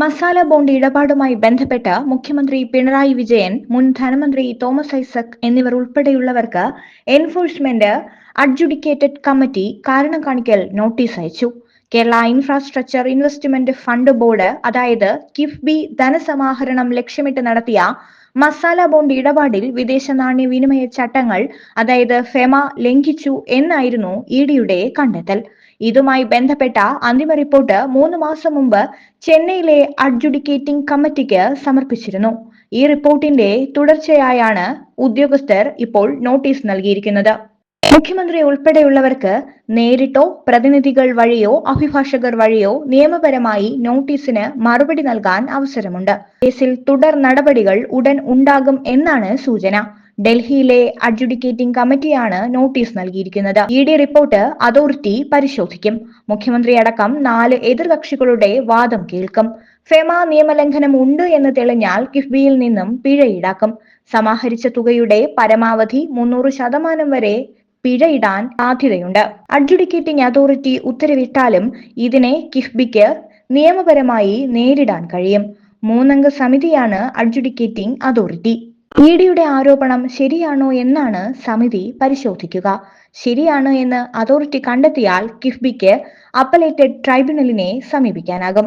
Masala bond ഇടപാടുമായി ബന്ധപ്പെട്ട് മുഖ്യമന്ത്രി പിണറായി വിജയൻ മുൻ ധനമന്ത്രി തോമസ് ഐസക് എന്നിവർ ഉൾപ്പെടെയുള്ളവർക്ക് എൻഫോഴ്സ്മെന്റ് അഡ്ജുഡിക്കേറ്റഡ് കമ്മിറ്റി കാരണം കാണിക്കൽ നോട്ടീസ് അയച്ചു. Kerala infrastructure investment fund board അതായത് കിഫ്ബി ധനസമാഹരണം ലക്ഷ്യമിട്ട് നടത്തിയ മസാല ബോണ്ട് ഇടപാടിൽ വിദേശ നാണ്യ വിനിമയ ചട്ടങ്ങൾ അതായത് ഫെമ ലംഘിച്ചു എന്നായിരുന്നു ഇ ഡിയുടെ കണ്ടെത്തൽ. ഇതുമായി ബന്ധപ്പെട്ട അന്തിമ റിപ്പോർട്ട് മൂന്ന് മാസം മുമ്പ് ചെന്നൈയിലെ അഡ്ജുഡിക്കേറ്റിംഗ് കമ്മിറ്റിക്ക് സമർപ്പിച്ചിരുന്നു. ഈ റിപ്പോർട്ടിന്റെ തുടർച്ചയായാണ് ഉദ്യോഗസ്ഥർ ഇപ്പോൾ നോട്ടീസ് നൽകിയിരിക്കുന്നത്. മുഖ്യമന്ത്രി ഉൾപ്പെടെയുള്ളവർക്ക് നേരിട്ടോ പ്രതിനിധികൾ വഴിയോ അഭിഭാഷകർ വഴിയോ നിയമപരമായി നോട്ടീസിന് മറുപടി നൽകാൻ അവസരമുണ്ട്. കേസിൽ തുടർ നടപടികൾ ഉടൻ ഉണ്ടാകും എന്നാണ് സൂചന. ഡൽഹിയിലെ അഡ്ജുഡിക്കേറ്റിംഗ് കമ്മിറ്റിയാണ് നോട്ടീസ് നൽകിയിരിക്കുന്നത്. ഇ ഡി റിപ്പോർട്ട് അതോറിറ്റി പരിശോധിക്കും. മുഖ്യമന്ത്രി അടക്കം നാല് എതിർകക്ഷികളുടെ വാദം കേൾക്കും. ഫെമ നിയമലംഘനം ഉണ്ട് എന്ന് തെളിഞ്ഞാൽ കിഫ്ബിയിൽ നിന്നും പിഴ ഈടാക്കും. സമാഹരിച്ച തുകയുടെ പരമാവധി മുന്നൂറ് ശതമാനം വരെ പിഴയിടാൻ സാധ്യതയുണ്ട്. അഡ്ജുഡിക്കേറ്റിംഗ് അതോറിറ്റി ഉത്തരവിട്ടാലും ഇതിനെ കിഫ്ബിക്ക് നിയമപരമായി നേരിടാൻ കഴിയും. മൂന്നംഗ സമിതിയാണ് അഡ്ജുഡിക്കേറ്റിംഗ് അതോറിറ്റി ഇ ഡിയുടെ ആരോപണം ശരിയാണോ എന്നാണ് സമിതി പരിശോധിക്കുക. ശരിയാണ് എന്ന് അതോറിറ്റി കണ്ടെത്തിയാൽ കിഫ്ബിക്ക് അപ്പലേറ്റഡ് ട്രൈബ്യൂണലിനെ സമീപിക്കാനാകും.